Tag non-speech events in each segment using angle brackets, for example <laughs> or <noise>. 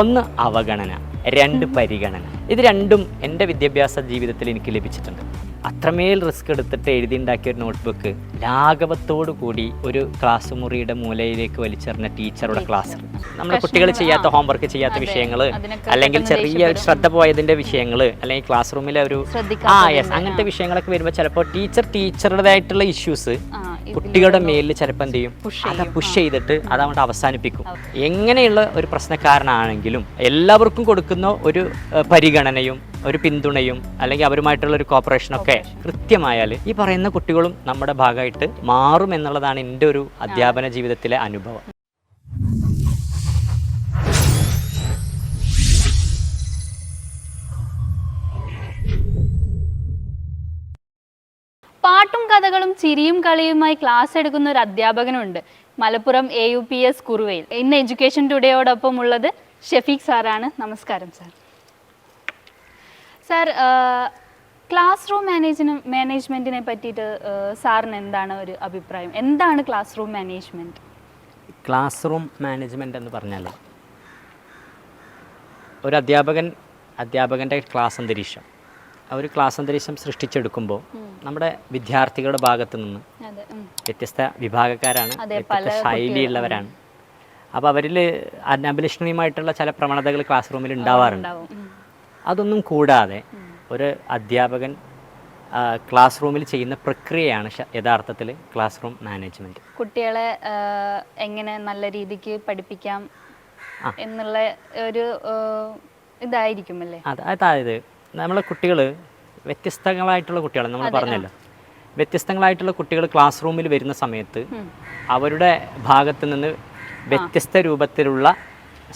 ഒന്ന് അവഗണന രണ്ട് പരിഗണന. ഇത് രണ്ടും എന്റെ വിദ്യാഭ്യാസ ജീവിതത്തിൽ എനിക്ക് ലഭിച്ചിട്ടുണ്ട്. അത്രമേൽ റിസ്ക് എടുത്തിട്ട് എഴുതിയുണ്ടാക്കിയ ഒരു നോട്ട്ബുക്ക് ലാഘവത്തോടു കൂടി ഒരു ക്ലാസ് മുറിയുടെ മൂലയിലേക്ക് വലിച്ചെറിഞ്ഞ ടീച്ചറുടെ ക്ലാസ് നമ്മുടെ കുട്ടികൾ ചെയ്യാത്ത ഹോംവർക്ക് ചെയ്യാത്ത വിഷയങ്ങൾ അല്ലെങ്കിൽ ചെറിയ ഒരു ശ്രദ്ധ പോയതിന്റെ വിഷയങ്ങൾ അല്ലെങ്കിൽ ക്ലാസ് റൂമിലെ ഒരു ആ യെസ് അങ്ങനത്തെ വിഷയങ്ങളൊക്കെ വരുമ്പോൾ ചിലപ്പോൾ ടീച്ചർ ടീച്ചറുടേതായിട്ടുള്ള ഇഷ്യൂസ് കുട്ടികളുടെ മേലിൽ ചിലപ്പോൾ എന്ത് ചെയ്യും? അത് പുഷ് ചെയ്തിട്ട് അത് അങ്ങോട്ട് അവസാനിപ്പിക്കും. എങ്ങനെയുള്ള ഒരു പ്രശ്നക്കാരനാണെങ്കിലും എല്ലാവർക്കും കൊടുക്കുന്ന ഒരു പരിഗണനയും ഒരു പിന്തുണയും അല്ലെങ്കിൽ അവരുമായിട്ടുള്ള ഒരു കോപ്പറേഷനൊക്കെ കൃത്യമായാൽ ഈ പറയുന്ന കുട്ടികളും നമ്മുടെ ഭാഗമായിട്ട് മാറും എന്നുള്ളതാണ് എന്റെ ഒരു അധ്യാപന ജീവിതത്തിലെ അനുഭവം. പാട്ടും കഥകളും ചിരിയും കളിയുമായി ക്ലാസ് എടുക്കുന്ന ഒരു അധ്യാപകനുണ്ട്. Malappuram A U P S കുറുവയിൽ. ഇന്ന് എഡ്യൂക്കേഷൻ ടുഡേയോടൊപ്പം ഉള്ളത് ഷഫീഖ് സാറാണ്. നമസ്കാരം സാർ. സാർ ക്ലാസ് റൂം മാനേജിന് മാനേജ്മെന്റിനെ പറ്റിയിട്ട് സാറിന് എന്താണ് ഒരു അഭിപ്രായം? എന്താണ് class room management class room management എന്ന് പറഞ്ഞാൽ ഒരു അധ്യാപകൻ അധ്യാപകന്റെ ക്ലാസ് അന്തരീക്ഷം. ആ ഒരു ക്ലാസ് അന്തരീക്ഷം സൃഷ്ടിച്ചെടുക്കുമ്പോൾ നമ്മുടെ വിദ്യാർത്ഥികളുടെ ഭാഗത്ത് നിന്ന്. വ്യത്യസ്ത വിഭാഗക്കാരാണ് വ്യത്യസ്ത ശൈലിയുള്ളവരാണ്. അപ്പോൾ അവരിൽ അനഭിലഷണീയമായിട്ടുള്ള ചില പ്രവണതകൾ ക്ലാസ് റൂമിൽ ഉണ്ടാവാറുണ്ട്. അതൊന്നും കൂടാതെ ഒരു അധ്യാപകൻ ക്ലാസ് റൂമിൽ ചെയ്യുന്ന പ്രക്രിയയാണ് യഥാർത്ഥത്തിൽ ക്ലാസ് റൂം മാനേജ്മെന്റ് കുട്ടികളെ എങ്ങനെ നല്ല രീതിക്ക് പഠിപ്പിക്കാം എന്നുള്ള ഒരു ഇതായിരിക്കും അല്ലേ അത് അതായത് നമ്മളെ കുട്ടികൾ വ്യത്യസ്തങ്ങളായിട്ടുള്ള കുട്ടികൾ നമ്മൾ പറഞ്ഞല്ലോ. വ്യത്യസ്തങ്ങളായിട്ടുള്ള കുട്ടികൾ ക്ലാസ് റൂമിൽ വരുന്ന സമയത്ത് അവരുടെ ഭാഗത്ത് നിന്ന് വ്യത്യസ്ത രൂപത്തിലുള്ള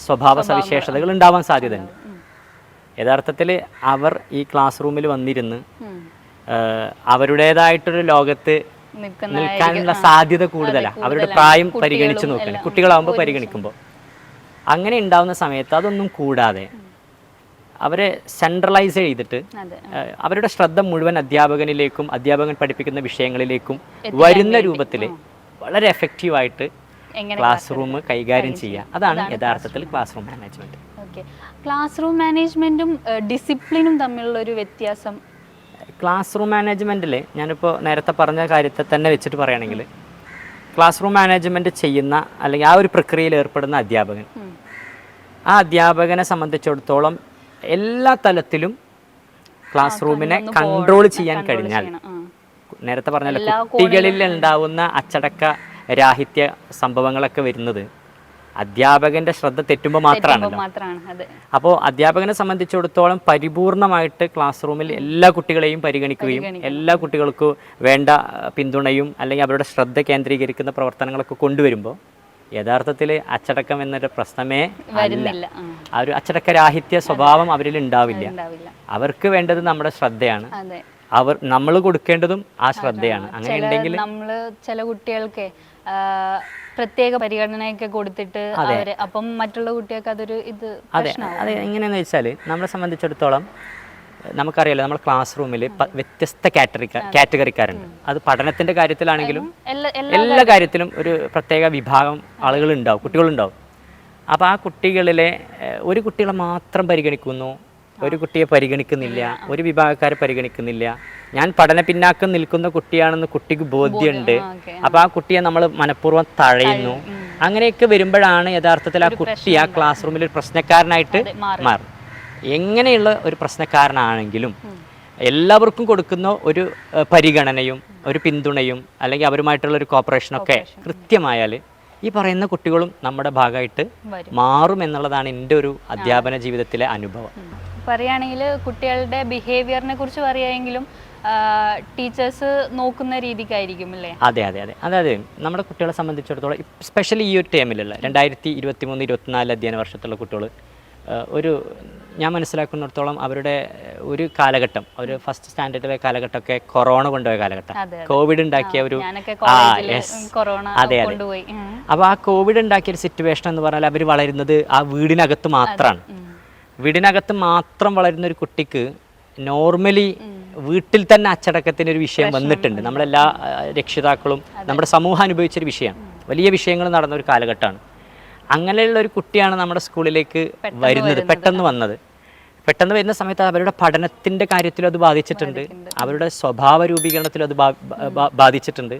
സ്വഭാവ സവിശേഷതകൾ ഉണ്ടാവാൻ സാധ്യതയുണ്ട്. യഥാർത്ഥത്തിൽ അവർ ഈ ക്ലാസ് റൂമിൽ വന്നിരുന്ന് അവരുടേതായിട്ടൊരു ലോകത്ത് നിൽക്കാനുള്ള സാധ്യത കൂടുതലാണ് അവരുടെ പ്രായം പരിഗണിച്ച് നോക്കണം കുട്ടികളാവുമ്പോൾ പരിഗണിക്കുമ്പോൾ അങ്ങനെ ഉണ്ടാവുന്ന സമയത്ത് അതൊന്നും കൂടാതെ അവരെ സെൻട്രലൈസ് ചെയ്തിട്ട് അവരുടെ ശ്രദ്ധ മുഴുവൻ അധ്യാപകനിലേക്കും അധ്യാപകൻ പഠിപ്പിക്കുന്ന വിഷയങ്ങളിലേക്കും വരുന്ന രൂപത്തിൽ വളരെ എഫക്റ്റീവായിട്ട് ക്ലാസ് റൂം കൈകാര്യം ചെയ്യുക അതാണ് യഥാർത്ഥത്തിൽ class room management class room മാനേജ്മെന്റും ഡിസിപ്ലിനും തമ്മിലുള്ള ഒരു വ്യത്യാസം? ക്ലാസ് റൂം മാനേജ്മെന്റിൽ ഞാനിപ്പോൾ നേരത്തെ പറഞ്ഞ കാര്യത്തെ തന്നെ വെച്ചിട്ട് പറയുകയാണെങ്കിൽ ക്ലാസ് റൂം മാനേജ്മെന്റ് ചെയ്യുന്ന അല്ലെങ്കിൽ ആ ഒരു പ്രക്രിയയിൽ ഏർപ്പെടുന്ന അധ്യാപകൻ. ആ അധ്യാപകനെ സംബന്ധിച്ചിടത്തോളം എല്ലാ തലത്തിലും ക്ലാസ് റൂമിനെ കൺട്രോൾ ചെയ്യാൻ കഴിഞ്ഞാൽ. നേരത്തെ പറഞ്ഞല്ലോ കുട്ടികളിൽ ഉണ്ടാവുന്ന അച്ചടക്ക രാഹിത്യ സംഭവങ്ങളൊക്കെ വരുന്നത് അധ്യാപകന്റെ ശ്രദ്ധ തെറ്റുമ്പോൾ മാത്രമാണല്ലോ. മാത്രമാണ് അപ്പോൾ അധ്യാപകനെ സംബന്ധിച്ചിടത്തോളം പരിപൂർണമായിട്ട് ക്ലാസ് റൂമിൽ എല്ലാ കുട്ടികളെയും പരിഗണിക്കുകയും എല്ലാ കുട്ടികൾക്കും വേണ്ട പിന്തുണയും അല്ലെങ്കിൽ അവരുടെ ശ്രദ്ധ കേന്ദ്രീകരിക്കുന്ന പ്രവർത്തനങ്ങളൊക്കെ കൊണ്ടുവരുമ്പോൾ യഥാർത്ഥത്തിൽ അച്ചടക്കം എന്നൊരു പ്രശ്നമേ അല്ല. വരുന്നില്ല. ആ, ഒരു അച്ചടക്കരാഹിത്യ സ്വഭാവം അവരിൽ ഉണ്ടാവില്ല. അവർക്ക് വേണ്ടത് നമ്മുടെ ശ്രദ്ധയാണ്. അവർ നമ്മൾ കൊടുക്കേണ്ടതും ആ ശ്രദ്ധയാണ്. അങ്ങനെ ഉണ്ടെങ്കിൽ നമ്മൾ ചില കുട്ടികൾക്ക് പ്രത്യേക പരിഗണനയൊക്കെ കൊടുത്തിട്ട് അവർ അപ്പം മറ്റുള്ള കുട്ടികൾക്ക് അതൊരു ഇത് അതെ. അതെ. എങ്ങനെയാന്ന് വെച്ചാൽ നമ്മളെ സംബന്ധിച്ചിടത്തോളം നമുക്കറിയാലോ നമ്മൾ ക്ലാസ് റൂമിൽ വ്യത്യസ്ത കാറ്ററി കാറ്റഗറിക്കാരുണ്ട് അത്. പഠനത്തിന്റെ കാര്യത്തിലാണെങ്കിലും എല്ലാ കാര്യത്തിലും ഒരു പ്രത്യേക വിഭാഗം ആളുകൾ ഉണ്ടാവും കുട്ടികളുണ്ടാവും. അപ്പോൾ ആ കുട്ടികളിലെ ഒരു കുട്ടികളെ മാത്രം പരിഗണിക്കുന്നു ഒരു കുട്ടിയെ പരിഗണിക്കുന്നില്ല ഒരു വിഭാഗക്കാരെ പരിഗണിക്കുന്നില്ല. ഞാൻ പഠന പിന്നാക്കം നിൽക്കുന്ന കുട്ടിയാണെന്ന് കുട്ടിക്ക് ബോധ്യമുണ്ട് അപ്പോൾ ആ കുട്ടിയെ നമ്മൾ മനഃപൂർവം തഴയുന്നു. അങ്ങനെയൊക്കെ വരുമ്പോഴാണ് യഥാർത്ഥത്തിൽ ആ കുട്ടി ആ ക്ലാസ് റൂമിൽ ഒരു പ്രശ്നക്കാരനായിട്ട് മാറും എങ്ങനെയുള്ള ഒരു പ്രശ്നക്കാരനാണെങ്കിലും എല്ലാവർക്കും കൊടുക്കുന്ന ഒരു പരിഗണനയും ഒരു പിന്തുണയും അല്ലെങ്കിൽ അവരുമായിട്ടുള്ള ഒരു കോപ്പറേഷനൊക്കെ കൃത്യമായാൽ ഈ പറയുന്ന കുട്ടികളും നമ്മുടെ ഭാഗമായിട്ട് മാറും എന്നുള്ളതാണ് എന്റെ ഒരു അധ്യാപന ജീവിതത്തിലെ അനുഭവം. പറയുകയാണെങ്കിൽ കുട്ടികളുടെ ബിഹേവിയറിനെ കുറിച്ച് പറയുകയെങ്കിലും ടീച്ചേഴ്സ് നോക്കുന്ന രീതിക്കായിരിക്കും അല്ലേ? അതെ അതെ അതെ. അതായത് നമ്മുടെ കുട്ടികളെ സംബന്ധിച്ചിടത്തോളം സ്പെഷ്യലി ഈ ഒരു ടൈമിലുള്ള രണ്ടായിരത്തി ഇരുപത്തി മൂന്ന് ഇരുപത്തിനാല് അധ്യയന വർഷത്തുള്ള കുട്ടികൾ ഒരു ഞാൻ മനസ്സിലാക്കുന്നിടത്തോളം അവരുടെ ഒരു കാലഘട്ടം ഒരു ഫസ്റ്റ് സ്റ്റാൻഡേർഡിലെ കാലഘട്ടമൊക്കെ കൊറോണ കൊണ്ടുപോയ കാലഘട്ടം. കോവിഡ് ഉണ്ടാക്കിയ ഒരു ആ യെസ് അതെ, അതെ. അപ്പോൾ ആ കോവിഡ് ഉണ്ടാക്കിയ ഒരു സിറ്റുവേഷൻ എന്ന് പറഞ്ഞാൽ അവർ വളരുന്നത് ആ വീടിനകത്ത് മാത്രമാണ് വീടിനകത്ത് മാത്രം വളരുന്ന ഒരു കുട്ടിക്ക് നോർമലി വീട്ടിൽ തന്നെ അച്ചടക്കത്തിന് ഒരു വിഷയം വന്നിട്ടുണ്ട്. നമ്മളെല്ലാ രക്ഷിതാക്കളും നമ്മുടെ സമൂഹം അനുഭവിച്ചൊരു വിഷയമാണ് വലിയ വിഷയങ്ങൾ നടന്ന ഒരു കാലഘട്ടമാണ്. അങ്ങനെയുള്ള ഒരു കുട്ടിയാണ് നമ്മുടെ സ്കൂളിലേക്ക് വരുന്നത് പെട്ടെന്ന് വന്നത്. പെട്ടെന്ന് വരുന്ന സമയത്ത് അവരുടെ പഠനത്തിന്റെ കാര്യത്തിലും അത് ബാധിച്ചിട്ടുണ്ട്. അവരുടെ സ്വഭാവ രൂപീകരണത്തിലും അത് ബാധിച്ചിട്ടുണ്ട്.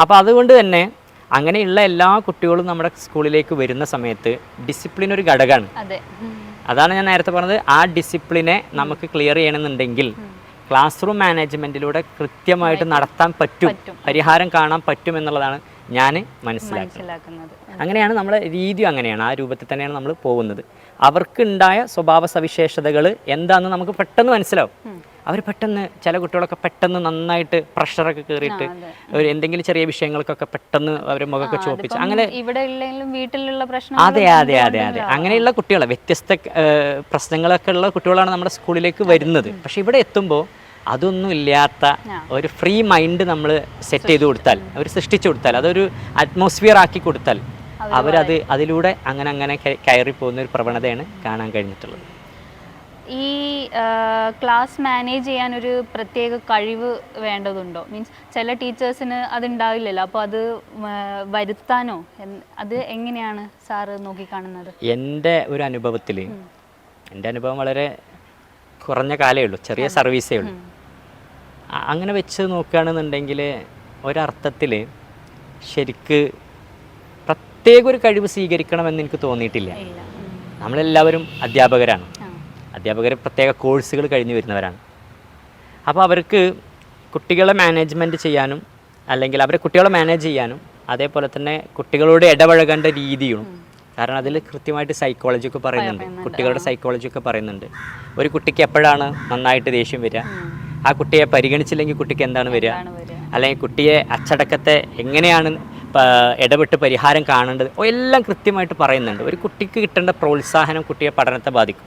അപ്പോൾ അതുകൊണ്ട് തന്നെ അങ്ങനെയുള്ള എല്ലാ കുട്ടികളും നമ്മുടെ സ്കൂളിലേക്ക് വരുന്ന സമയത്ത് ഡിസിപ്ലിൻ ഒരു ഘടകമാണ്. അതെ. അതാണ് ഞാൻ നേരത്തെ പറഞ്ഞത്. ആ ഡിസിപ്ലിനെ നമുക്ക് ക്ലിയർ ചെയ്യണമെന്നുണ്ടെങ്കിൽ ക്ലാസ് റൂം മാനേജ്മെന്റിലൂടെ കൃത്യമായിട്ട് നടത്താൻ പറ്റും. പരിഹാരം കാണാൻ പറ്റും എന്നുള്ളതാണ് ഞാൻ മനസ്സിലാക്കുന്നത്. അങ്ങനെയാണ് നമ്മൾ രീതി അങ്ങനെയാണ്. ആ രൂപത്തിൽ തന്നെയാണ് നമ്മൾ പോകുന്നത്. അവർക്കുണ്ടായ സ്വഭാവ സവിശേഷതകൾ എന്താണെന്ന് നമുക്ക് പെട്ടെന്ന് മനസ്സിലാവും. അവർ പെട്ടെന്ന് ചില കുട്ടികളൊക്കെ പെട്ടെന്ന് നന്നായിട്ട് പ്രഷറൊക്കെ കയറിയിട്ട് എന്തെങ്കിലും ചെറിയ വിഷയങ്ങൾക്കൊക്കെ പെട്ടെന്ന് അവർ മുഖമൊക്കെ ചോപ്പിച്ച് അങ്ങനെ വീട്ടിലുള്ള പ്രശ്നം അതെ അതെ അതെ അതെ. അങ്ങനെയുള്ള കുട്ടികളെ വ്യത്യസ്ത പ്രശ്നങ്ങളൊക്കെ ഉള്ള കുട്ടികളാണ് നമ്മുടെ സ്കൂളിലേക്ക് വരുന്നത്. പക്ഷെ ഇവിടെ എത്തുമ്പോൾ അതൊന്നും ഇല്ലാത്ത ഒരു ഫ്രീ മൈൻഡ് നമ്മൾ സെറ്റ് ചെയ്ത് കൊടുത്താൽ അവർ സൃഷ്ടിച്ചു കൊടുത്താൽ അതൊരു അറ്റ്മോസ്ഫിയർ ആക്കി കൊടുത്താൽ അവരത് അതിലൂടെ അങ്ങനെ അങ്ങനെ കയറി പോകുന്ന ഒരു പ്രവണതയാണ് കാണാൻ കഴിഞ്ഞിട്ടുള്ളത്. ഈ ക്ലാസ് മാനേജ് ചെയ്യാൻ ഒരു പ്രത്യേക കഴിവ് വേണ്ടതുണ്ടോ? മീൻസ് ചില ടീച്ചേഴ്സിന് അത് ഉണ്ടാവില്ലല്ലോ അപ്പോൾ അത് വരുത്താനോ? അത് എങ്ങനെയാണ് സാറ് നോക്കിക്കാണുന്നത്? എന്റെ ഒരു അനുഭവത്തിൽ എന്റെ അനുഭവം വളരെ കുറഞ്ഞ കാലേ ഉള്ളൂ. ചെറിയ സർവീസേ ഉള്ളൂ. അങ്ങനെ വെച്ച് നോക്കുകയാണെന്നുണ്ടെങ്കിൽ ഒരർത്ഥത്തിൽ ശരിക്ക് പ്രത്യേക ഒരു കഴിവ് സ്വീകരിക്കണമെന്ന് എനിക്ക് തോന്നിയിട്ടില്ല. നമ്മളെല്ലാവരും അധ്യാപകരാണ്. അധ്യാപകർ പ്രത്യേക കോഴ്സുകൾ കഴിഞ്ഞ് വരുന്നവരാണ്. അപ്പോൾ അവർക്ക് കുട്ടികളെ മാനേജ്മെന്റ് ചെയ്യാനും അല്ലെങ്കിൽ അവരെ കുട്ടികളെ മാനേജ് ചെയ്യാനും അതേപോലെ തന്നെ കുട്ടികളോട് ഇടപഴകേണ്ട രീതിയും കാരണം അതിൽ കൃത്യമായിട്ട് സൈക്കോളജി ഒക്കെ പറയുന്നുണ്ട്. കുട്ടികളുടെ സൈക്കോളജി ഒക്കെ പറയുന്നുണ്ട്. ഒരു കുട്ടിക്ക് എപ്പോഴാണ് നന്നായിട്ട് ദേഷ്യം വരിക? ആ കുട്ടിയെ പരിഗണിച്ചില്ലെങ്കിൽ കുട്ടിക്ക് എന്താണ് വരിക? അല്ലെങ്കിൽ കുട്ടിയെ അച്ചടക്കത്തെ എങ്ങനെയാണ് ഇടപെട്ട് പരിഹാരം കാണേണ്ടത്? എല്ലാം കൃത്യമായിട്ട് പറയുന്നുണ്ട്. ഒരു കുട്ടിക്ക് കിട്ടേണ്ട പ്രോത്സാഹനം കുട്ടിയെ പഠനത്തെ ബാധിക്കും.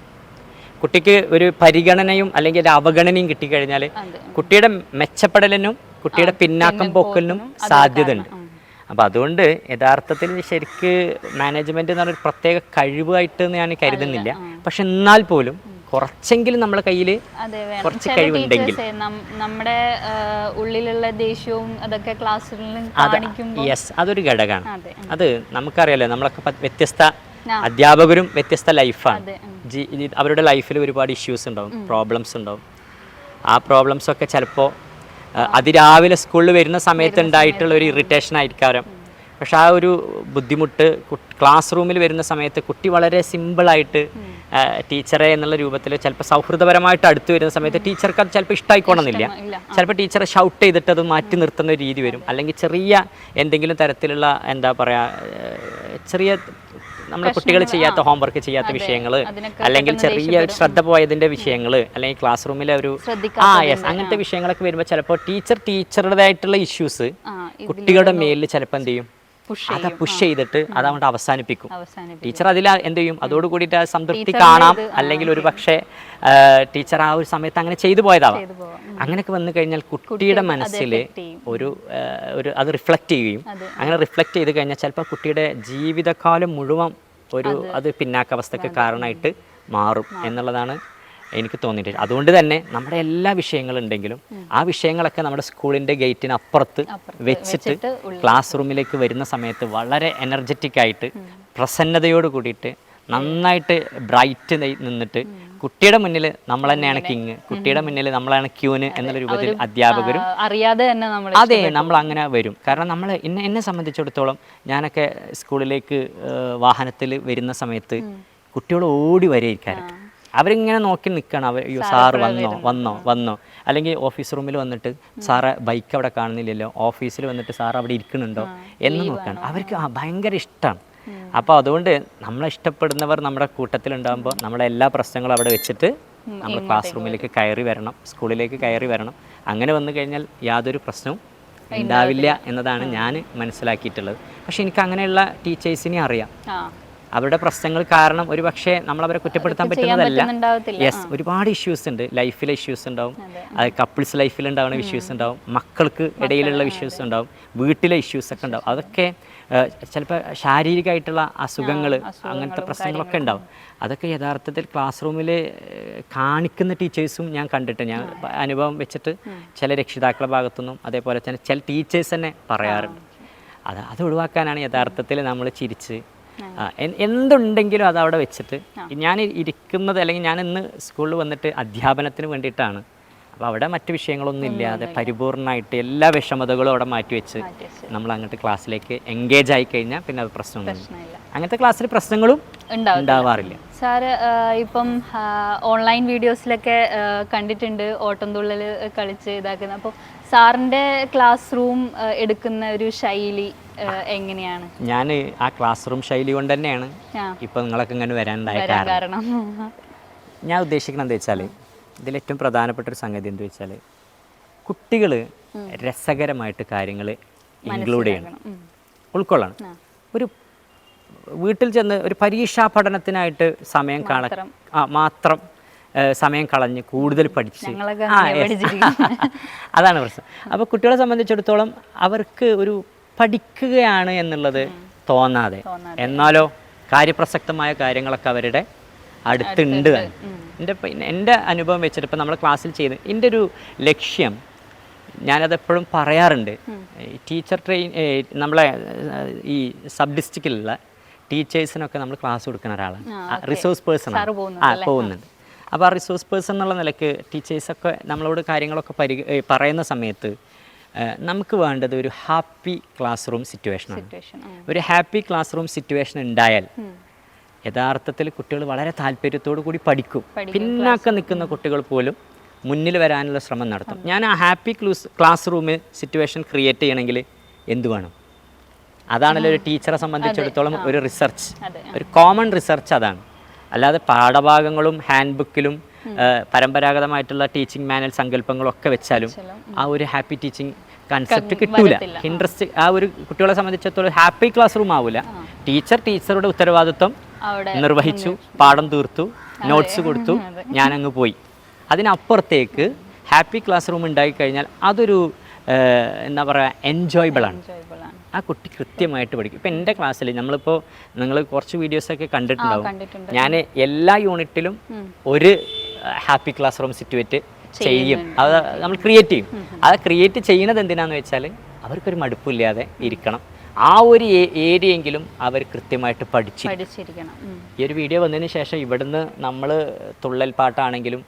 കുട്ടിക്ക് ഒരു പരിഗണനയും അല്ലെങ്കിൽ ഒരു അവഗണനയും കിട്ടിക്കഴിഞ്ഞാൽ. കുട്ടിയുടെ മെച്ചപ്പെടലിനും കുട്ടിയുടെ പിന്നാക്കം പോക്കലിനും സാധ്യതയുണ്ട്. അപ്പോൾ അതുകൊണ്ട് യഥാർത്ഥത്തിൽ ശരിക്ക് മാനേജ്മെന്റ് എന്ന് പറഞ്ഞൊരു പ്രത്യേക കഴിവായിട്ട് ഞാൻ കരുതുന്നില്ല. പക്ഷെ എന്നാൽ പോലും കുറച്ചെങ്കിലും നമ്മുടെ കയ്യിൽ കുറച്ച് കഴിവുണ്ടെങ്കിൽ. നമ്മുടെ ഉള്ളിലുള്ള ദേഷ്യവും അതൊക്കെ ക്ലാസ് യെസ് അതൊരു ഘടകമാണ്. അതെ നമുക്കറിയാലോ നമ്മളൊക്കെ വ്യത്യസ്ത അധ്യാപകരും വ്യത്യസ്ത ലൈഫാണ് അവരുടെ ലൈഫിൽ ഒരുപാട് ഇഷ്യൂസ് ഉണ്ടാവും പ്രോബ്ലംസ് ഉണ്ടാവും. ആ പ്രോബ്ലംസ് ഒക്കെ ചിലപ്പോൾ അതിരാവിലെ സ്കൂളിൽ വരുന്ന സമയത്ത് ഉണ്ടായിട്ടുള്ള ഒരു ഇറിറ്റേഷൻ ആയിരിക്കാം പക്ഷെ ആ ഒരു ബുദ്ധിമുട്ട് ക്ലാസ് റൂമിൽ വരുന്ന സമയത്ത് കുട്ടി വളരെ സിമ്പിളായിട്ട് ടീച്ചറെ എന്നുള്ള രൂപത്തിൽ ചിലപ്പോൾ സൗഹൃദപരമായിട്ട് അടുത്ത് വരുന്ന സമയത്ത് ടീച്ചർക്ക് അത് ചിലപ്പോൾ ഇഷ്ടമായിക്കോണമെന്നില്ല ചിലപ്പോൾ ടീച്ചറെ ഷൗട്ട് ചെയ്തിട്ട് അത് മാറ്റി നിർത്തുന്ന ഒരു രീതി വരും. അല്ലെങ്കിൽ ചെറിയ എന്തെങ്കിലും തരത്തിലുള്ള എന്താ പറയുക ചെറിയ നമ്മുടെ കുട്ടികൾ ചെയ്യാത്ത ഹോംവർക്ക് ചെയ്യാത്ത വിഷയങ്ങൾ അല്ലെങ്കിൽ ചെറിയ ശ്രദ്ധ പോയതിന്റെ വിഷയങ്ങൾ അല്ലെങ്കിൽ ക്ലാസ് റൂമിലെ ഒരു ആ യെസ് അങ്ങനത്തെ വിഷയങ്ങളൊക്കെ വരുമ്പോൾ ചിലപ്പോൾ ടീച്ചർ ടീച്ചറുടേതായിട്ടുള്ള ഇഷ്യൂസ് കുട്ടികളുടെ മേലിൽ ചിലപ്പോൾ എന്ത് ചെയ്യും? അത് പുഷ് ചെയ്തിട്ട് അത് അങ്ങോട്ട് അവസാനിപ്പിക്കും. ടീച്ചർ അതിൽ എന്ത് ചെയ്യും? അതോട് കൂടിയിട്ട് സംതൃപ്തി കാണാം. അല്ലെങ്കിൽ ഒരു പക്ഷേ ടീച്ചർ ആ ഒരു സമയത്ത് അങ്ങനെ ചെയ്തു പോയതാവാം. അങ്ങനെയൊക്കെ വന്നു കഴിഞ്ഞാൽ കുട്ടിയുടെ മനസ്സിൽ ഒരു ഒരു അത് റിഫ്ലക്റ്റ് ചെയ്യുകയും അങ്ങനെ റിഫ്ലക്റ്റ് ചെയ്ത് കഴിഞ്ഞാൽ ചിലപ്പോൾ കുട്ടിയുടെ ജീവിതകാലം മുഴുവൻ ഒരു അത്. പിന്നാക്കാവസ്ഥക്ക് കാരണമായിട്ട് മാറും. എന്നുള്ളതാണ് എനിക്ക് തോന്നിയിട്ട് അതുകൊണ്ട് തന്നെ നമ്മുടെ എല്ലാ വിഷയങ്ങളുണ്ടെങ്കിലും ആ വിഷയങ്ങളൊക്കെ നമ്മുടെ സ്കൂളിന്റെ ഗേറ്റിന് അപ്പുറത്ത് വെച്ചിട്ട് വെച്ചിട്ട് ക്ലാസ് റൂമിലേക്ക് വരുന്ന സമയത്ത് വളരെ എനർജറ്റിക് ആയിട്ട് പ്രസന്നതയോട് കൂടിയിട്ട് നന്നായിട്ട് ബ്രൈറ്റ് നിന്നിട്ട് കുട്ടിയുടെ മുന്നിൽ നമ്മൾ തന്നെയാണ് കിങ് കുട്ടിയുടെ മുന്നിൽ നമ്മളാണ് ക്യൂന് എന്നുള്ള രൂപത്തിൽ അധ്യാപകരും അറിയാതെ തന്നെ നമ്മൾ അതെ നമ്മൾ അങ്ങനെ വരും. കാരണം നമ്മൾ എന്നെ എന്നെ സംബന്ധിച്ചിടത്തോളം ഞാനൊക്കെ സ്കൂളിലേക്ക് വാഹനത്തിൽ വരുന്ന സമയത്ത് കുട്ടികൾ ഓടി വരെയിരിക്കാറുണ്ട് അവരിങ്ങനെ നോക്കി നിൽക്കണം അവർ അയ്യോ സാറ് വന്നോ? വന്നോ? വന്നോ? അല്ലെങ്കിൽ ഓഫീസ് റൂമിൽ വന്നിട്ട് സാറ് ബൈക്ക് അവിടെ കാണുന്നില്ലല്ലോ. ഓഫീസിൽ വന്നിട്ട് സാർ അവിടെ ഇരിക്കുന്നുണ്ടോ? എന്ന് നോക്കണം. അവർക്ക് ആ ഭയങ്കര ഇഷ്ടമാണ് അപ്പോൾ അതുകൊണ്ട് നമ്മളെ ഇഷ്ടപ്പെടുന്നവർ നമ്മുടെ കൂട്ടത്തിലുണ്ടാകുമ്പോൾ നമ്മളെ എല്ലാ പ്രശ്നങ്ങളും അവിടെ വെച്ചിട്ട് നമ്മൾ ക്ലാസ് റൂമിലേക്ക് കയറി വരണം. സ്കൂളിലേക്ക് കയറി വരണം. അങ്ങനെ വന്നു കഴിഞ്ഞാൽ യാതൊരു പ്രശ്നവും ഉണ്ടാവില്ല എന്നതാണ് ഞാൻ മനസ്സിലാക്കിയിട്ടുള്ളത്. പക്ഷെ എനിക്ക് അങ്ങനെയുള്ള ടീച്ചേഴ്സിനെ അറിയാം. അവരുടെ പ്രശ്നങ്ങൾ കാരണം ഒരു പക്ഷേ നമ്മളവരെ കുറ്റപ്പെടുത്താൻ പറ്റുന്നതല്ല. യെസ് ഒരുപാട് ഇഷ്യൂസ് ഉണ്ട്. ലൈഫിലെ ഇഷ്യൂസ് ഉണ്ടാവും. അത്. കപ്പിൾസ് ലൈഫിൽ ഉണ്ടാവുന്ന ഇഷ്യൂസ് ഉണ്ടാവും. മക്കൾക്ക് ഇടയിലുള്ള ഇഷ്യൂസ് ഉണ്ടാവും. വീട്ടിലെ ഇഷ്യൂസ് ഒക്കെ ഉണ്ടാവും. അതൊക്കെ ചിലപ്പോൾ ശാരീരികമായിട്ടുള്ള അസുഖങ്ങൾ അങ്ങനത്തെ പ്രശ്നങ്ങളൊക്കെ ഉണ്ടാവും. അതൊക്കെ യഥാർത്ഥത്തിൽ ക്ലാസ് റൂമിൽ കാണിക്കുന്ന ടീച്ചേഴ്സും ഞാൻ കണ്ടിട്ട് ഞാൻ അനുഭവം വെച്ചിട്ട് ചില രക്ഷിതാക്കളുടെ ഭാഗത്തുനിന്നും അതേപോലെ തന്നെ ചില ടീച്ചേഴ്സ് തന്നെ പറയാറുണ്ട്. അത് അത് ഒഴിവാക്കാനാണ് യഥാർത്ഥത്തിൽ നമ്മൾ ചിരിച്ച് എന്തുണ്ടെങ്കിലും അത് അവിടെ വെച്ചിട്ട് ഞാൻ ഇരിക്കുന്നത് അല്ലെങ്കിൽ ഞാൻ ഇന്ന് സ്കൂളിൽ വന്നിട്ട് അധ്യാപനത്തിന് വേണ്ടിയിട്ടാണ്. അപ്പോൾ അവിടെ മറ്റു വിഷയങ്ങളൊന്നും ഇല്ലാതെ പരിപൂർണമായിട്ട് എല്ലാ വിഷമതകളും അവിടെ മാറ്റി വെച്ച് നമ്മൾ അങ്ങോട്ട് ക്ലാസ്സിലേക്ക് എൻഗേജ് ആയി കഴിഞ്ഞാൽ പിന്നെ അത് പ്രശ്നമൊന്നും അങ്ങനത്തെ ക്ലാസ്സിൽ പ്രശ്നങ്ങളും ഉണ്ടാവും ഉണ്ടാവാറില്ല. സാറ് ഇപ്പം ഓൺലൈൻ വീഡിയോസിലൊക്കെ കണ്ടിട്ടുണ്ട് ഓട്ടംതുള്ളൽ കളിച്ച് ഇതാക്കുന്നത് അപ്പോൾ സാറിന്റെ ക്ലാസ് റൂം എടുക്കുന്ന ഒരു ശൈലി എങ്ങനെയാണ്? ഞാൻ ആ ക്ലാസ് റൂം ശൈലി കൊണ്ട് തന്നെയാണ്. ഇപ്പൊ നിങ്ങളൊക്കെ ഇങ്ങനെ വരാനുണ്ടായ കാരണം. ഞാൻ ഉദ്ദേശിക്കുന്നത് എന്താ ഇതിൽ ഏറ്റവും പ്രധാനപ്പെട്ട ഒരു സംഗതി എന്താ വെച്ചാൽ കുട്ടികൾ രസകരമായിട്ട് കാര്യങ്ങൾ ഇൻക്ലൂഡ് ചെയ്യണം. ഉൾക്കൊള്ളണം. ഒരു വീട്ടിൽ ചെന്ന് ഒരു പരീക്ഷാ പഠനത്തിനായിട്ട് സമയം കള ആ മാത്രം സമയം കളഞ്ഞ് കൂടുതൽ പഠിച്ച്. <laughs> അതാണ് പ്രശ്നം. അപ്പോൾ കുട്ടികളെ സംബന്ധിച്ചിടത്തോളം അവർക്ക് ഒരു പഠിക്കുകയാണ് എന്നുള്ളത് തോന്നാതെ. എന്നാലോ കാര്യപ്രസക്തമായ കാര്യങ്ങളൊക്കെ അവരുടെ അടുത്തുണ്ട്. എന്റെ എന്റെ അനുഭവം വെച്ചിട്ട് ഇപ്പം നമ്മൾ ക്ലാസ്സിൽ ചെയ്ത് എന്റെ ഒരു ലക്ഷ്യം ഞാനതെപ്പോഴും പറയാറുണ്ട്. ടീച്ചർ ട്രെയിൻ നമ്മളെ ഈ സബ് ഡിസ്ട്രിക്റ്റിലുള്ള ടീച്ചേഴ്സിനൊക്കെ നമ്മൾ ക്ലാസ് കൊടുക്കുന്ന ഒരാളാണ്. റിസോഴ്സ് പേഴ്സൺ ആ പോകുന്നുണ്ട് അപ്പോൾ ആ റിസോഴ്സ് പേഴ്സൺ എന്നുള്ള നിലയ്ക്ക് ടീച്ചേഴ്സൊക്കെ നമ്മളോട് കാര്യങ്ങളൊക്കെ പരി പറയുന്ന സമയത്ത് നമുക്ക് വേണ്ടത് ഒരു ഹാപ്പി ക്ലാസ് റൂം സിറ്റുവേഷനാണ് ഒരു ഹാപ്പി ക്ലാസ് റൂം സിറ്റുവേഷൻ ഉണ്ടായാൽ യഥാർത്ഥത്തിൽ കുട്ടികൾ വളരെ താല്പര്യത്തോടു കൂടി പഠിക്കും. പിന്നാക്കം നിൽക്കുന്ന കുട്ടികൾ പോലും മുന്നിൽ വരാനുള്ള ശ്രമം നടത്തും. ഞാൻ ആ ഹാപ്പി ക്ലൂസ് ക്ലാസ് റൂമ് സിറ്റുവേഷൻ ക്രിയേറ്റ് ചെയ്യണമെങ്കിൽ എന്തു വേണം? അതാണല്ലോ ഒരു ടീച്ചറെ സംബന്ധിച്ചിടത്തോളം ഒരു റിസർച്ച് ഒരു കോമൺ റിസർച്ച് അതാണ്. അല്ലാതെ പാഠഭാഗങ്ങളും ഹാൻഡ് ബുക്കിലും പരമ്പരാഗതമായിട്ടുള്ള ടീച്ചിങ് മാനൽ സങ്കല്പങ്ങളൊക്കെ വെച്ചാലും ആ ഒരു ഹാപ്പി ടീച്ചിങ് കൺസെപ്റ്റ് കിട്ടൂല. ഇൻട്രസ്റ്റ് ആ. ഒരു കുട്ടികളെ സംബന്ധിച്ചിടത്തോളം ഹാപ്പി ക്ലാസ് റൂം ആവില്ല ടീച്ചർ ടീച്ചറുടെ ഉത്തരവാദിത്വം നിർവഹിച്ചു പാഠം തീർത്തു നോട്ട്സ് കൊടുത്തു <laughs> ഞാനങ്ങ് പോയി. അതിനപ്പുറത്തേക്ക് ഹാപ്പി ക്ലാസ് റൂം ഉണ്ടായി കഴിഞ്ഞാൽ അതൊരു എന്താ പറയുക എൻജോയബിൾ ആണ്. ആ കുട്ടി കൃത്യമായിട്ട് പഠിക്കും. ഇപ്പം എന്റെ ക്ലാസ്സിൽ നമ്മളിപ്പോൾ നിങ്ങൾ കുറച്ച് വീഡിയോസൊക്കെ കണ്ടിട്ടുണ്ടാവും. കണ്ടിട്ടുണ്ട്. ഞാൻ എല്ലാ യൂണിറ്റിലും ഒരു ഹാപ്പി ക്ലാസ് റൂം സിറ്റുവേറ്റ് ചെയ്യും. അത് നമ്മൾ ക്രിയേറ്റ് ചെയ്യും. അത് ക്രിയേറ്റ് ചെയ്യുന്നത് എന്തിനാന്ന് വെച്ചാൽ അവർക്കൊരു മടുപ്പില്ലാതെ ഇരിക്കണം. ആ ഒരു ഏരിയയെങ്കിലും അവർ കൃത്യമായിട്ട് പഠിച്ചു പഠിച്ചിരിക്കണം. ഈ ഒരു വീഡിയോ വന്നതിന് ശേഷം ഇവിടുന്ന് നമ്മൾ തുള്ളൽ പാട്ടാണെങ്കിലും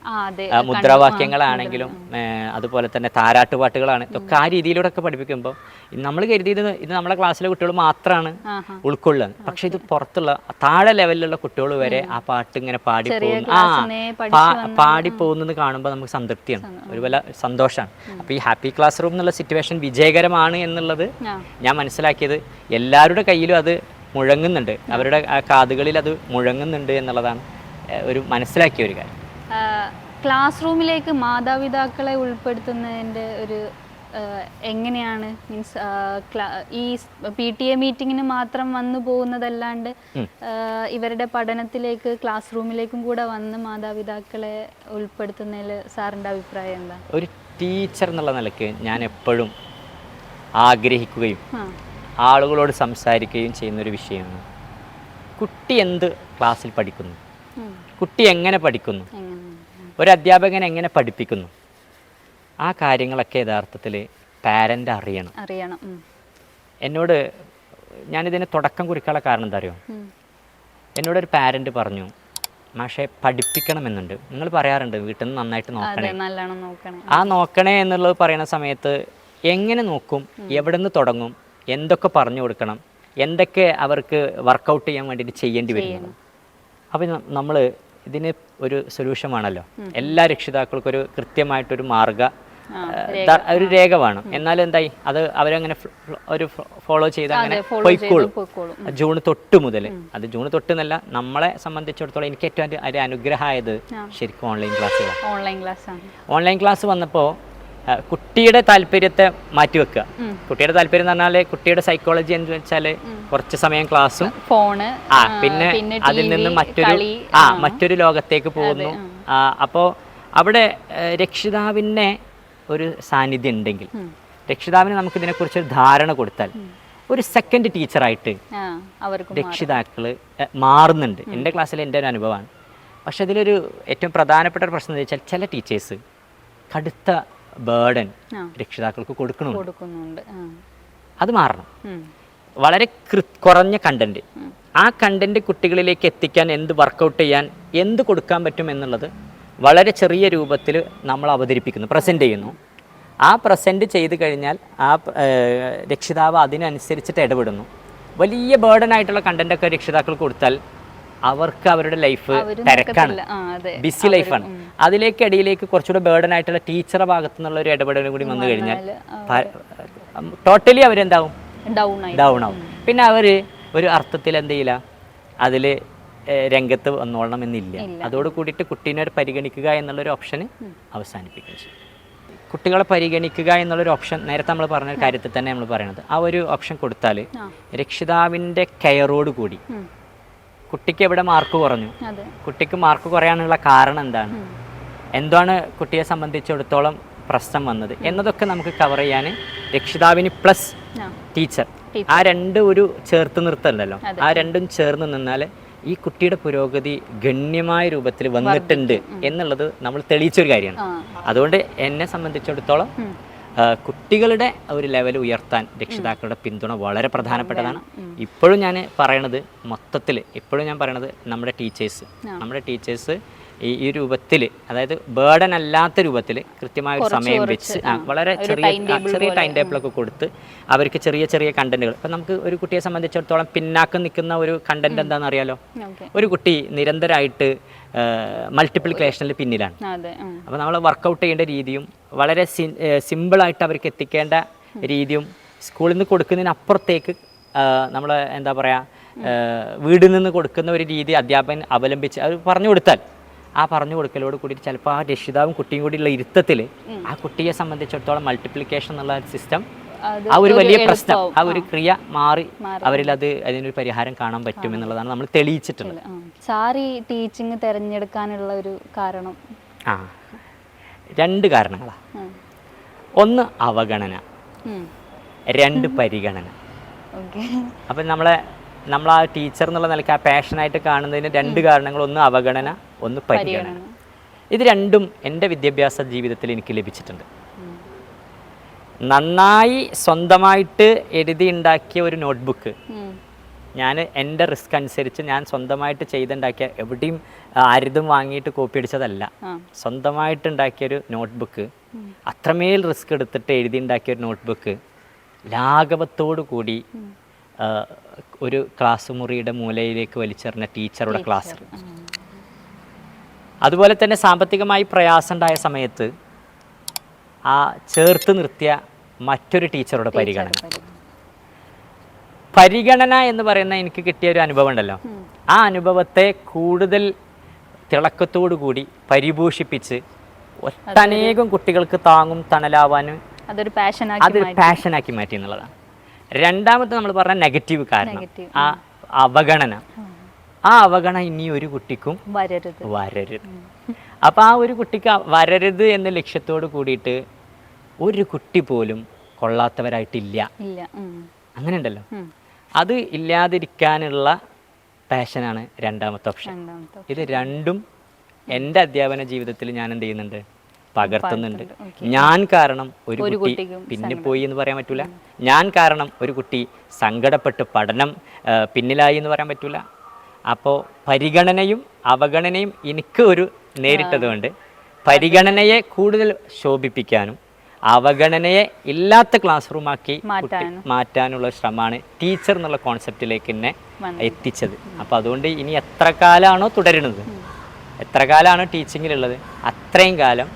മുദ്രാവാക്യങ്ങളാണെങ്കിലും അതുപോലെ തന്നെ താരാട്ട് പാട്ടുകളാണ് ഇതൊക്കെ ആ രീതിയിലൂടെ ഒക്കെ പഠിപ്പിക്കുമ്പോൾ നമ്മൾ കരുതിയത് ഇത് നമ്മുടെ ക്ലാസ്സിലെ കുട്ടികൾ മാത്രമാണ്. ഉൾക്കൊള്ളുന്നത് പക്ഷെ ഇത് പുറത്തുള്ള താഴെ ലെവലിലുള്ള കുട്ടികൾ വരെ ആ പാട്ട് ഇങ്ങനെ പാടി പോകുന്നു ആ പാടി പോകുന്നത് കാണുമ്പോൾ നമുക്ക് സംതൃപ്തിയാണ്. ഒരു വല്ല സന്തോഷമാണ് അപ്പോൾ ഈ ഹാപ്പി ക്ലാസ് റൂം എന്നുള്ള സിറ്റുവേഷൻ വിജയകരമാണ് എന്നുള്ളത് ഞാൻ മനസ്സിലാക്കിയത് എല്ലാവരുടെ കയ്യിലും അത് മുഴങ്ങുന്നുണ്ട്. അവരുടെ ആ കാതുകളിൽ അത് മുഴങ്ങുന്നുണ്ട് എന്നുള്ളതാണ് ഒരു മനസ്സിലാക്കിയ ഒരു കാര്യം. ക്ലാസ് റൂമിലേക്ക് മാതാപിതാക്കളെ ഉൾപ്പെടുത്തുന്നതിന്റെ ഒരു എങ്ങനെയാണ് മീൻസ് ഈ പി ടി എ മീറ്റിങ്ങിന് മാത്രം വന്നു പോകുന്നതല്ലാണ്ട് ഇവരുടെ പഠനത്തിലേക്ക് ക്ലാസ് റൂമിലേക്കും കൂടെ വന്ന് മാതാപിതാക്കളെ ഉൾപ്പെടുത്തുന്നതിൽ സാറിന്റെ അഭിപ്രായം എന്താ ഒരു ടീച്ചർ എന്നുള്ള നിലയ്ക്ക് ഞാൻ എപ്പോഴും ആഗ്രഹിക്കുകയും ആളുകളോട് സംസാരിക്കുകയും ചെയ്യുന്നൊരു വിഷയമാണ്. കുട്ടി എന്ത് ക്ലാസ്സിൽ പഠിക്കുന്നു? കുട്ടി എങ്ങനെ പഠിക്കുന്നു? ഒരു അധ്യാപകൻ എങ്ങനെ പഠിപ്പിക്കുന്നു? ആ കാര്യങ്ങളൊക്കെ യഥാർത്ഥത്തിൽ പാരന്റ് അറിയണം. അറിയണം. എന്നോട് ഞാനിതിന് തുടക്കം കുറിക്കാനുള്ള കാരണം എന്താ അറിയോ. എന്നോടൊരു പാരന്റ് പറഞ്ഞു മാഷെ പഠിപ്പിക്കണമെന്നുണ്ട്. നിങ്ങൾ പറയാറുണ്ട് വീട്ടിൽ നിന്ന് നന്നായിട്ട് നോക്കണേ. ആ നോക്കണേ എന്നുള്ളത് പറയുന്ന സമയത്ത് എങ്ങനെ നോക്കും? എവിടെ നിന്ന് തുടങ്ങും? എന്തൊക്കെ പറഞ്ഞു കൊടുക്കണം? എന്തൊക്കെ അവർക്ക് വർക്കൗട്ട് ചെയ്യാൻ വേണ്ടിയിട്ട് ചെയ്യേണ്ടി വരുന്നു അപ്പം നമ്മൾ ഇതിന് ഒരു സൊല്യൂഷൻ വേണമല്ലോ എല്ലാ രക്ഷിതാക്കൾക്കും ഒരു കൃത്യമായിട്ടൊരു മാർഗ ഒരു രേഖ വേണം. എന്നാൽ എന്തായി? അത് അവരങ്ങനെ ഒരു ഫോളോ ചെയ്ത് അങ്ങനെ പൊയ്ക്കോളും. ജൂൺ തൊട്ട് മുതൽ അത് ജൂൺ തൊട്ട് എന്നല്ല നമ്മളെ സംബന്ധിച്ചിടത്തോളം എനിക്ക് ഏറ്റവും ഒരു- ഒരു അനുഗ്രഹമായത് ശരിക്കും ഓൺലൈൻ ക്ലാസ്സുകളാണ് ഓൺലൈൻ ക്ലാസ് ഓൺലൈൻ ക്ലാസ് വന്നപ്പോൾ കുട്ടിയുടെ താല്പര്യത്തെ മാറ്റിവെക്കുക കുട്ടിയുടെ താല്പര്യം എന്ന് പറഞ്ഞാൽ കുട്ടിയുടെ സൈക്കോളജി എന്ന് വെച്ചാൽ കുറച്ച് സമയം ക്ലാസ്സും ഫോണ് ആ പിന്നെ അതിൽ നിന്ന് മറ്റൊരു ആ മറ്റൊരു ലോകത്തേക്ക് പോകുന്നു. ആ, അപ്പോൾ അവിടെ രക്ഷിതാവിന്റെ ഒരു സാന്നിധ്യം ഉണ്ടെങ്കിൽ രക്ഷിതാവിന് നമുക്ക് ഇതിനെക്കുറിച്ച് ഒരു ധാരണ കൊടുത്താൽ ഒരു സെക്കൻഡ് ടീച്ചറായിട്ട് രക്ഷിതാക്കൾ രക്ഷിതാക്കൾ മാറുന്നുണ്ട്. എന്റെ ക്ലാസ്സിൽ എന്റെ ഒരു അനുഭവമാണ്. പക്ഷെ അതിലൊരു ഏറ്റവും പ്രധാനപ്പെട്ട ഒരു പ്രശ്നം എന്ന് വെച്ചാൽ ചില ടീച്ചേഴ്സ് കടുത്ത ബേർഡൻ. രക്ഷിതാക്കൾക്ക് കൊടുക്കുന്നുണ്ട്. അത് മാറണം. വളരെ കൃ കുറഞ്ഞ കണ്ടന്റ് ആ കണ്ടന്റ് കുട്ടികളിലേക്ക് എത്തിക്കാൻ എന്ത് വർക്കൗട്ട് ചെയ്യാൻ എന്ത് കൊടുക്കാൻ പറ്റും എന്നുള്ളത് വളരെ ചെറിയ രൂപത്തിൽ നമ്മൾ അവതരിപ്പിക്കുന്നു പ്രസന്റ് ചെയ്യുന്നു. ആ പ്രസന്റ് ചെയ്ത് കഴിഞ്ഞാൽ ആ രക്ഷിതാവ് അതിനനുസരിച്ചിട്ട് ഇടപെടുന്നു. വലിയ ബേർഡൻ ആയിട്ടുള്ള കണ്ടന്റൊക്കെ രക്ഷിതാക്കൾ കൊടുത്താൽ അവർക്ക് അവരുടെ ലൈഫ് തിരക്കാണ്. ബിസി ലൈഫാണ് അതിലേക്ക് ഇടയിലേക്ക് കുറച്ചുകൂടെ ബേർഡൻ ആയിട്ടുള്ള ടീച്ചറുടെ ഭാഗത്തു നിന്നുള്ള ഒരു ഇടപെടലും കൂടി വന്നു കഴിഞ്ഞാൽ ടോട്ടലി അവരെന്താവും? ഡൗൺ ആവും. പിന്നെ അവർ ഒരു അർത്ഥത്തിൽ എന്ത് ചെയ്യില്ല? അതിൽ രംഗത്ത് വന്നോളണം എന്നില്ല. അതോട് കൂടിയിട്ട് കുട്ടീനെ ഒരു പരിഗണിക്കുക എന്നുള്ളൊരു ഓപ്ഷന് അവസാനിപ്പിക്കുകയും ചെയ്യും. കുട്ടികളെ പരിഗണിക്കുക എന്നുള്ളൊരു ഓപ്ഷൻ നേരത്തെ നമ്മൾ പറഞ്ഞ കാര്യത്തിൽ തന്നെ നമ്മൾ പറയണത്. ആ ഒരു ഓപ്ഷൻ കൊടുത്താൽ. രക്ഷിതാവിന്റെ കെയറോട് കൂടി. കുട്ടിക്ക് എവിടെ മാർക്ക് കുറഞ്ഞു? കുട്ടിക്ക് മാർക്ക് കുറയാനുള്ള കാരണം എന്താണ്? എന്താണ് കുട്ടിയെ സംബന്ധിച്ചിടത്തോളം പ്രശ്നം വന്നത്? എന്നതൊക്കെ നമുക്ക് കവർ ചെയ്യാൻ രക്ഷിതാവിന് പ്ലസ് ടീച്ചർ ആ രണ്ട് ഒരു ചേർത്ത് നിർത്തല്ലോ ആ രണ്ടും ചേർന്ന് നിന്നാൽ ഈ കുട്ടിയുടെ പുരോഗതി ഗണ്യമായ രൂപത്തിൽ വന്നിട്ടുണ്ട് എന്നുള്ളത് നമ്മൾ തെളിയിച്ചൊരു കാര്യമാണ്. അതുകൊണ്ട് എന്നെ സംബന്ധിച്ചിടത്തോളം കുട്ടികളുടെ ഒരു ലെവൽ ഉയർത്താൻ രക്ഷിതാക്കളുടെ പിന്തുണ വളരെ പ്രധാനപ്പെട്ടതാണ്. ഇപ്പോഴും ഞാൻ പറയണത് മൊത്തത്തിൽ ഇപ്പോഴും ഞാൻ പറയണത് നമ്മുടെ ടീച്ചേഴ്സ്. നമ്മുടെ ടീച്ചേഴ്സ് ഈ ഈ രൂപത്തിൽ അതായത് ബേർഡൻ അല്ലാത്ത രൂപത്തിൽ കൃത്യമായ ഒരു സമയം വെച്ച് ആ, വളരെ ചെറിയ ചെറിയ ടൈം ടേബിളൊക്കെ കൊടുത്ത് അവർക്ക് ചെറിയ ചെറിയ കണ്ടന്റുകൾ ഇപ്പം നമുക്ക് ഒരു കുട്ടിയെ സംബന്ധിച്ചിടത്തോളം പിന്നാക്കം നിൽക്കുന്ന ഒരു കണ്ടന്റ് എന്താണെന്ന് അറിയാലോ? ഒരു കുട്ടി നിരന്തരമായിട്ട് മൾട്ടിപ്ലിക്കേഷനിൽ പിന്നിലാണ്. അപ്പോൾ നമ്മൾ വർക്കൗട്ട് ചെയ്യേണ്ട രീതിയും വളരെ സിമ്പിളായിട്ട് അവർക്ക് എത്തിക്കേണ്ട രീതിയും സ്കൂളിൽ നിന്ന് കൊടുക്കുന്നതിനപ്പുറത്തേക്ക് നമ്മൾ എന്താ പറയുക വീടിൽ നിന്ന് കൊടുക്കുന്ന ഒരു രീതി അധ്യാപകൻ അവലംബിച്ച് അത് പറഞ്ഞു കൊടുത്താൽ ആ പറഞ്ഞു കൊടുക്കലോട് കൂടി ചിലപ്പോൾ ആ രക്ഷിതാവും കുട്ടിയും കൂടിയുള്ള ഇരുത്തത്തിൽ ആ കുട്ടിയെ സംബന്ധിച്ചിടത്തോളം മൾട്ടിപ്ലിക്കേഷൻ എന്നുള്ള സിസ്റ്റം ആ ഒരു വലിയ പ്രശ്നം ആ ഒരു ക്രിയ മാറി അവരിൽ അത് അതിനൊരു പരിഹാരം കാണാൻ പറ്റും എന്നുള്ളതാണ് നമ്മൾ തെളിയിച്ചിട്ടുള്ളത്. സാറി ടീച്ചിങ് തിരഞ്ഞെടുക്കാനുള്ള ഒരു കാരണം? ആ. രണ്ട് കാരണങ്ങളാണ് ഒന്ന് അവഗണന. രണ്ട് പരിഗണന. അപ്പം നമ്മളെ നമ്മൾ ആ ടീച്ചർ എന്നുള്ള നിലയ്ക്ക് ആ പാഷനായിട്ട് കാണുന്നതിന് രണ്ട് കാരണങ്ങൾ. ഒന്ന് അവഗണന ഒന്ന് പരിഗണന. ഇത് രണ്ടും എന്റെ വിദ്യാഭ്യാസ ജീവിതത്തിൽ എനിക്ക് ലഭിച്ചിട്ടുണ്ട്. നന്നായി സ്വന്തമായിട്ട് എഴുതി ഉണ്ടാക്കിയ ഒരു നോട്ട്ബുക്ക് ഞാൻ എന്റെ റിസ്ക് അനുസരിച്ച് ഞാൻ സ്വന്തമായിട്ട് ചെയ്തുണ്ടാക്കിയ എവിടെയും ആരുതും വാങ്ങിയിട്ട് കോപ്പി അടിച്ചതല്ല. സ്വന്തമായിട്ട് ഉണ്ടാക്കിയൊരു നോട്ട്ബുക്ക് അത്രമേൽ റിസ്ക് എടുത്തിട്ട് എഴുതി ഉണ്ടാക്കിയ ഒരു നോട്ട്ബുക്ക് ലാഘവത്തോടു കൂടി ഒരു ക്ലാസ് മുറിയുടെ മൂലയിലേക്ക് വലിച്ചെറിഞ്ഞ ടീച്ചറുടെ ക്ലാസ്. അതുപോലെ തന്നെ സാമ്പത്തികമായി പ്രയാസം ഉണ്ടായ സമയത്ത് ആ ചേർത്ത് നിർത്തിയ മറ്റൊരു ടീച്ചറുടെ പരിഗണന. പരിഗണന. എന്ന് പറയുന്ന എനിക്ക് കിട്ടിയ ഒരു അനുഭവം ഉണ്ടല്ലോ. ആ അനുഭവത്തെ കൂടുതൽ തിളക്കത്തോടു കൂടി പരിപോഷിപ്പിച്ച് ഒട്ടനേകം കുട്ടികൾക്ക് താങ്ങും തണലാവാനും അതൊരു പാഷനാക്കി മാറ്റി എന്നുള്ളതാണ്. രണ്ടാമത്തെ നമ്മൾ പറഞ്ഞ നെഗറ്റീവ് കാരണം. ആ അവഗണന. ആ അവഗണന ഇനി ഒരു കുട്ടിക്കും വരരുത്. വരരുത്. അപ്പം ആ ഒരു കുട്ടിക്ക് വരരുത് എന്ന ലക്ഷ്യത്തോട് കൂടിയിട്ട് ഒരു കുട്ടി പോലും കൊള്ളാത്തവരായിട്ടില്ല. അങ്ങനെ ഉണ്ടല്ലോ അത് ഇല്ലാതിരിക്കാനുള്ള പാഷനാണ് രണ്ടാമത്തെ ഓപ്ഷൻ ഇത് രണ്ടും എന്റെ അധ്യാപന ജീവിതത്തിൽ ഞാൻ എന്ത് ചെയ്യുന്നുണ്ട്? പകർത്തുന്നുണ്ട്. ഞാൻ കാരണം ഒരു കുട്ടി പിന്നെ പോയി എന്ന് പറയാൻ പറ്റൂല. ഞാൻ കാരണം ഒരു കുട്ടി സങ്കടപ്പെട്ട് പഠനം പിന്നിലായി എന്ന് പറയാൻ പറ്റൂല. അപ്പോൾ പരിഗണനയും അവഗണനയും എനിക്ക് ഒരു നേരിട്ടതുകൊണ്ട് പരിഗണനയെ കൂടുതൽ ശോഭിപ്പിക്കാനും അവഗണനയെ ഇല്ലാത്ത ക്ലാസ് റൂമാക്കി മാറ്റാനുള്ള ശ്രമമാണ് ടീച്ചർ എന്നുള്ള കോൺസെപ്റ്റിലേക്ക് എന്നെ എത്തിച്ചത്. അപ്പോൾ അതുകൊണ്ട് ഇനി എത്ര കാലമാണോ തുടരുന്നത്? എത്ര കാലമാണോ ടീച്ചിങ്ങിലുള്ളത് അത്രയും കാലം.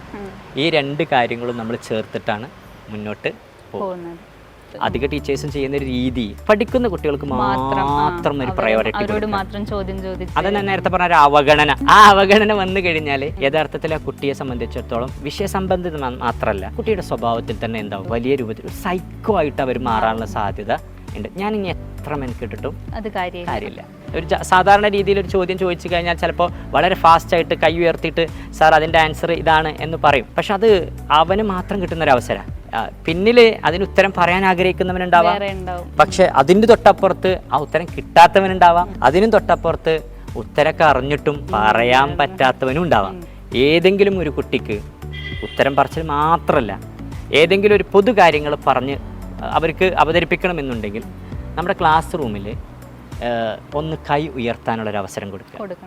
ഈ രണ്ട് കാര്യങ്ങളും നമ്മൾ ചേർത്തിട്ടാണ് മുന്നോട്ട് പോകുന്നത്. അധിക ടീച്ചേഴ്സും ചെയ്യുന്ന ഒരു രീതി പഠിക്കുന്ന കുട്ടികൾക്ക് മാത്രം മാത്രം ഒരു പ്രയോറിറ്റി അത് ഞാൻ നേരത്തെ പറഞ്ഞ ഒരു അവഗണന. ആ അവഗണന വന്നു കഴിഞ്ഞാൽ യഥാർത്ഥത്തിൽ ആ കുട്ടിയെ സംബന്ധിച്ചിടത്തോളം വിഷയസംബന്ധിത മാത്രമല്ല കുട്ടിയുടെ സ്വഭാവത്തിൽ തന്നെ എന്താവും വലിയ രൂപത്തിൽ ഒരു സൈക്കോ ആയിട്ട് അവർ മാറാനുള്ള സാധ്യത ഉണ്ട്. ഞാൻ ഇനി എത്ര മെനക്കെട്ടിട്ടും അത് കാര്യമില്ല. ഒരു സാധാരണ രീതിയിൽ ഒരു ചോദ്യം ചോദിച്ചു കഴിഞ്ഞാൽ ചിലപ്പോൾ വളരെ ഫാസ്റ്റായിട്ട് കൈ ഉയർത്തിയിട്ട് സാർ അതിന്റെ ആൻസർ ഇതാണ് എന്ന് പറയും. പക്ഷെ അത് അവന് മാത്രം കിട്ടുന്ന ഒരു അവസരമാണ് പിന്നിൽ അതിന് ഉത്തരം പറയാൻ ആഗ്രഹിക്കുന്നവനുണ്ടാവാം. പക്ഷെ അതിന്റെ തൊട്ടപ്പുറത്ത് ആ ഉത്തരം കിട്ടാത്തവനുണ്ടാവാം. അതിനും തൊട്ടപ്പുറത്ത് ഉത്തരമൊക്കെ അറിഞ്ഞിട്ടും പറയാൻ പറ്റാത്തവനും ഉണ്ടാവാം. ഏതെങ്കിലും ഒരു കുട്ടിക്ക് ഉത്തരം പറച്ചിൽ മാത്രമല്ല ഏതെങ്കിലും ഒരു പൊതു കാര്യങ്ങൾ പറഞ്ഞ് അവർക്ക് അവതരിപ്പിക്കണമെന്നുണ്ടെങ്കിൽ നമ്മുടെ ക്ലാസ് റൂമിൽ ഒന്ന് കൈ ഉയർത്താനുള്ളൊരു അവസരം കൊടുക്കുക. കൊടുക്കണം.